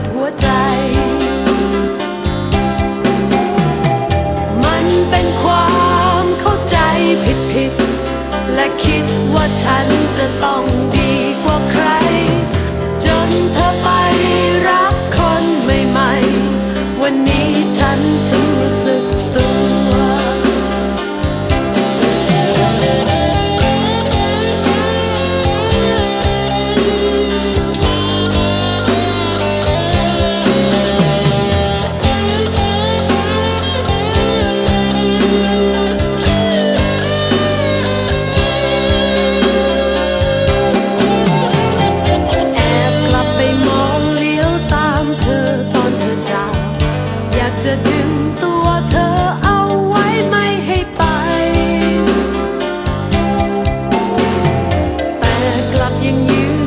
ดหัวใจ มันเป็นความเข้าใจผิดผิดและคิดว่าฉันจะต้อง up you.